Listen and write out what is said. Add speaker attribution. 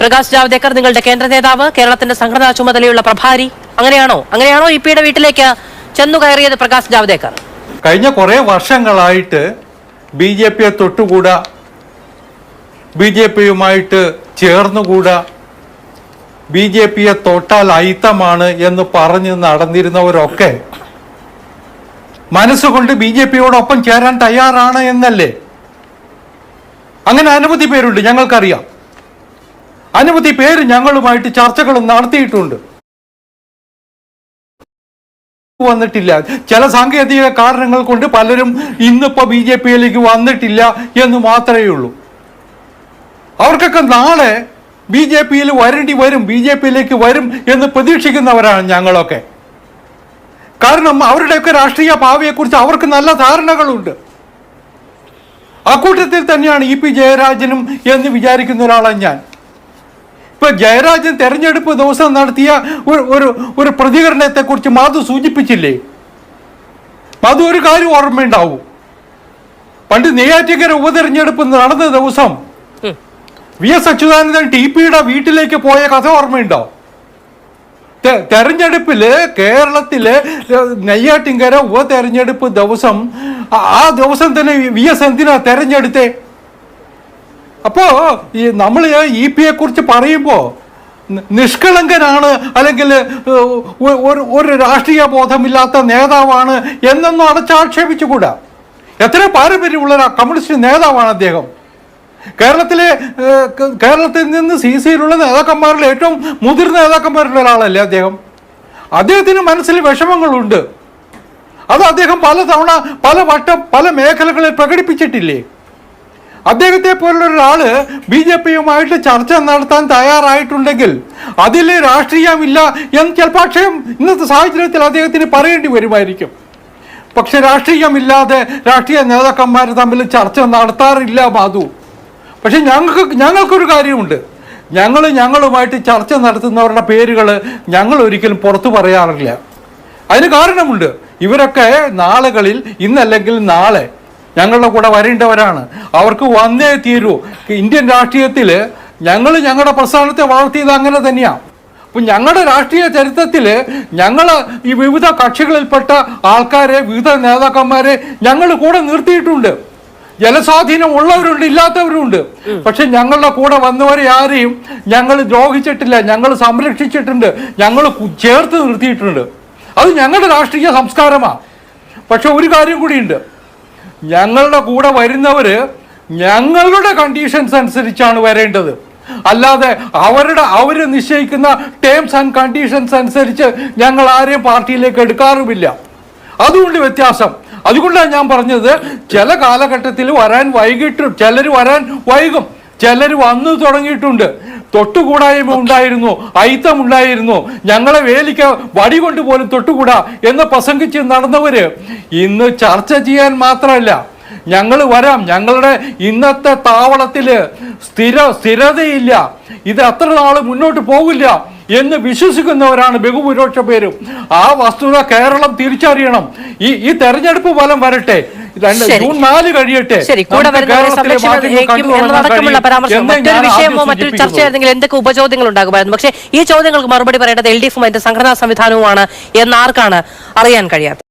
Speaker 1: പ്രകാശ് ജാവ്ദേക്കർ നിങ്ങളുടെ കേന്ദ്ര നേതാവ് കേരളത്തിന്റെ സംഘടനാ ചുമതലയുള്ള പ്രഭാരി. അങ്ങനെയാണോ? അങ്ങനെയാണോ ഇ പിയുടെ വീട്ടിലേക്ക് ചെന്നു കയറിയത് പ്രകാശ് ജാവ്ദേക്കർ?
Speaker 2: കഴിഞ്ഞ കുറേ വർഷങ്ങളായിട്ട് ബി ജെ പിയെ തൊട്ടുകൂടാ ബി ജെ പിയുമായിട്ട് ചേർന്നുകൂടാ ബി ജെ പിയെ തൊട്ടാൽ അയിത്തമാണ് എന്ന് പറഞ്ഞ് നടന്നിരുന്നവരൊക്കെ മനസ്സുകൊണ്ട് ബി ജെ പിയോടൊപ്പം ചേരാൻ തയ്യാറാണ് എന്നല്ലേ? അങ്ങനെ അനവധി പേരുണ്ട് ഞങ്ങൾക്കറിയാം. അനവധി പേര് ഞങ്ങളുമായിട്ട് ചർച്ചകളും നടത്തിയിട്ടുണ്ട്. വന്നിട്ടില്ല. ചില സാങ്കേതിക കാരണങ്ങൾ കൊണ്ട് പലരും ഇന്നിപ്പോ ബി ജെ പിയിലേക്ക് വന്നിട്ടില്ല എന്ന് മാത്രമേ ഉള്ളൂ. അവർക്കൊക്കെ നാളെ ബി ജെ പിയിൽ വരേണ്ടി വരും ബി ജെ പിയിലേക്ക് വരും എന്ന് പ്രതീക്ഷിക്കുന്നവരാണ് ഞങ്ങളൊക്കെ. കാരണം അവരുടെയൊക്കെ രാഷ്ട്രീയ ഭാവിയെക്കുറിച്ച് അവർക്ക് നല്ല ധാരണകളുണ്ട്. അക്കൂട്ടത്തിൽ തന്നെയാണ് ഇ പി ജയരാജനും എന്ന് വിചാരിക്കുന്ന ഒരാളാണ് ഞാൻ. ഇപ്പൊ ജയരാജൻ തെരഞ്ഞെടുപ്പ് ദിവസം നടത്തിയ ഒരു ഒരു പ്രതികരണത്തെ കുറിച്ച് മാധു സൂചിപ്പിച്ചില്ലേ? മാധു ഒരു കാര്യം ഓർമ്മയുണ്ടാവും. പണ്ട് നെയ്യാറ്റിക്കര ഉപതെരഞ്ഞെടുപ്പ് നടന്ന ദിവസം. വി എസ് അച്യുതാനന്ദൻ ടി പിയുടെ വീട്ടിലേക്ക് പോയ കഥ ഓർമ്മയുണ്ടോ? തെരഞ്ഞെടുപ്പിൽ കേരളത്തിൽ നെയ്യാറ്റിങ്കര ഉപതെരഞ്ഞെടുപ്പ് ദിവസം ആ ദിവസം തന്നെ വി എസ് എന്തിനാ തെരഞ്ഞെടുത്തേ? അപ്പോ ഈ നമ്മൾ ഇ പിയെ കുറിച്ച് പറയുമ്പോ നിഷ്കളങ്കനാണ് അല്ലെങ്കിൽ ഒരു ഒരു രാഷ്ട്രീയ ബോധമില്ലാത്ത നേതാവാണ് എന്നൊന്നും അടച്ചാക്ഷേപിച്ചുകൂടാ. എത്ര പാരമ്പര്യമുള്ള കമ്മ്യൂണിസ്റ്റ് നേതാവാണ് അദ്ദേഹം. കേരളത്തിലെ കേരളത്തിൽ നിന്ന് സി സിയിലുള്ള നേതാക്കന്മാരിൽ ഏറ്റവും മുതിർന്ന നേതാക്കന്മാരിൽ ഒരാളല്ലേ അദ്ദേഹം. അദ്ദേഹത്തിന് മനസ്സിൽ വിഷമങ്ങളുണ്ട്. അത് അദ്ദേഹം പല തവണ പല വട്ടം പല മേഖലകളിൽ പ്രകടിപ്പിച്ചിട്ടില്ലേ? അദ്ദേഹത്തെ പോലുള്ള ഒരാൾ ബി ജെ പിയുമായിട്ട് ചർച്ച നടത്താൻ തയ്യാറായിട്ടുണ്ടെങ്കിൽ അതിൽ രാഷ്ട്രീയമില്ല എന്ന് ചിലപ്പോൾ അക്ഷയം ഇന്നത്തെ സാഹചര്യത്തിൽ അദ്ദേഹത്തിന് പറയേണ്ടി വരുമായിരിക്കും. പക്ഷെ രാഷ്ട്രീയമില്ലാതെ രാഷ്ട്രീയ നേതാക്കന്മാർ തമ്മിൽ ചർച്ച നടത്താറില്ല മാധു. പക്ഷെ ഞങ്ങൾക്ക് ഞങ്ങൾക്കൊരു കാര്യമുണ്ട്. ഞങ്ങൾ ഞങ്ങളുമായിട്ട് ചർച്ച നടത്തുന്നവരുടെ പേരുകൾ ഞങ്ങൾ ഒരിക്കലും പുറത്തു പറയാറില്ല. അതിന് കാരണമുണ്ട്. ഇവരൊക്കെ നാളുകളിൽ ഇന്നല്ലെങ്കിൽ നാളെ ഞങ്ങളുടെ കൂടെ വരേണ്ടവരാണ്. അവർക്ക് വന്നേ തീരൂ. ഇന്ത്യൻ രാഷ്ട്രീയത്തിൽ ഞങ്ങൾ ഞങ്ങളുടെ പ്രസ്ഥാനത്തെ വളർത്തിയത് അങ്ങനെ തന്നെയാണ് അപ്പം ഞങ്ങളുടെ രാഷ്ട്രീയ ചരിത്രത്തിൽ ഞങ്ങൾ ഈ വിവിധ കക്ഷികളിൽപ്പെട്ട ആൾക്കാരെ വിവിധ നേതാക്കന്മാരെ ഞങ്ങൾ കൂടെ നിർത്തിയിട്ടുണ്ട്. ജലസ്വാധീനം ഉള്ളവരുണ്ട് ഇല്ലാത്തവരുണ്ട്. പക്ഷെ ഞങ്ങളുടെ കൂടെ വന്നവരെ ആരെയും ഞങ്ങൾ ദ്രോഹിച്ചിട്ടില്ല ഞങ്ങൾ സംരക്ഷിച്ചിട്ടുണ്ട് ഞങ്ങൾ ചേർത്ത് നിർത്തിയിട്ടുണ്ട്. അത് ഞങ്ങളുടെ രാഷ്ട്രീയ സംസ്കാരമാണ് പക്ഷെ ഒരു കാര്യം കൂടിയുണ്ട്. ഞങ്ങളുടെ കൂടെ വരുന്നവര് ഞങ്ങളുടെ കണ്ടീഷൻസ് അനുസരിച്ചാണ് വരേണ്ടത്. അല്ലാതെ അവരുടെ അവർ നിശ്ചയിക്കുന്ന ടേംസ് ആൻഡ് കണ്ടീഷൻസ് അനുസരിച്ച് ഞങ്ങൾ ആരെയും പാർട്ടിയിലേക്ക് എടുക്കാറുമില്ല. അതുകൊണ്ട് വ്യത്യാസം. അതുകൊണ്ടാണ് ഞാൻ പറഞ്ഞത് ചില കാലഘട്ടത്തിൽ വരാൻ വൈകിട്ട് ചിലർ വരാൻ വൈകും. ചിലർ വന്നു തുടങ്ങിയിട്ടുണ്ട്. തൊട്ടുകൂടായ്മ ഉണ്ടായിരുന്നു അയിത്തം ഉണ്ടായിരുന്നു. ഞങ്ങളെ വേലിക്ക വടി കൊണ്ട് പോലും തൊട്ടുകൂടാ എന്ന് പ്രസംഗിച്ച് നടന്നവര്. ഇന്ന് ചർച്ച ചെയ്യാൻ മാത്രമല്ല ഞങ്ങൾ വരാം. ഞങ്ങളുടെ ഇന്നത്തെ താവളത്തിൽ സ്ഥിര സ്ഥിരതയില്ല. ഇത് അത്ര നാൾ മുന്നോട്ട് പോകില്ല എന്ന് വിശ്വസിക്കുന്നവരാണ് ബഹുഭൂരിപക്ഷ പേരും. ആ വസ്തുത കേരളം തിരിച്ചറിയണം. ഈ ഈ തെരഞ്ഞെടുപ്പ് ഫലം വരട്ടെ. രണ്ട്. ജൂൺ നാല് കഴിയട്ടെ
Speaker 1: ശരി കൂടെ വരുന്നവരെ
Speaker 2: മാറ്റങ്ങൾ
Speaker 1: എന്നതടക്കമുള്ള പരാമർശം മറ്റൊരു വിഷയമോ മറ്റൊരു. ചർച്ചയായിരുന്നെങ്കിൽ എന്തൊക്കെ ഉപചോദ്യങ്ങൾ ഉണ്ടാകുമായിരുന്നു പക്ഷേ ഈ ചോദ്യങ്ങൾക്ക് മറുപടി പറയേണ്ടത് എൽ ഡി എഫും അതിന്റെ സംഘടനാ സംവിധാനവുമാണ് എന്ന് ആർക്കാണ് അറിയാൻ കഴിയാത്തത്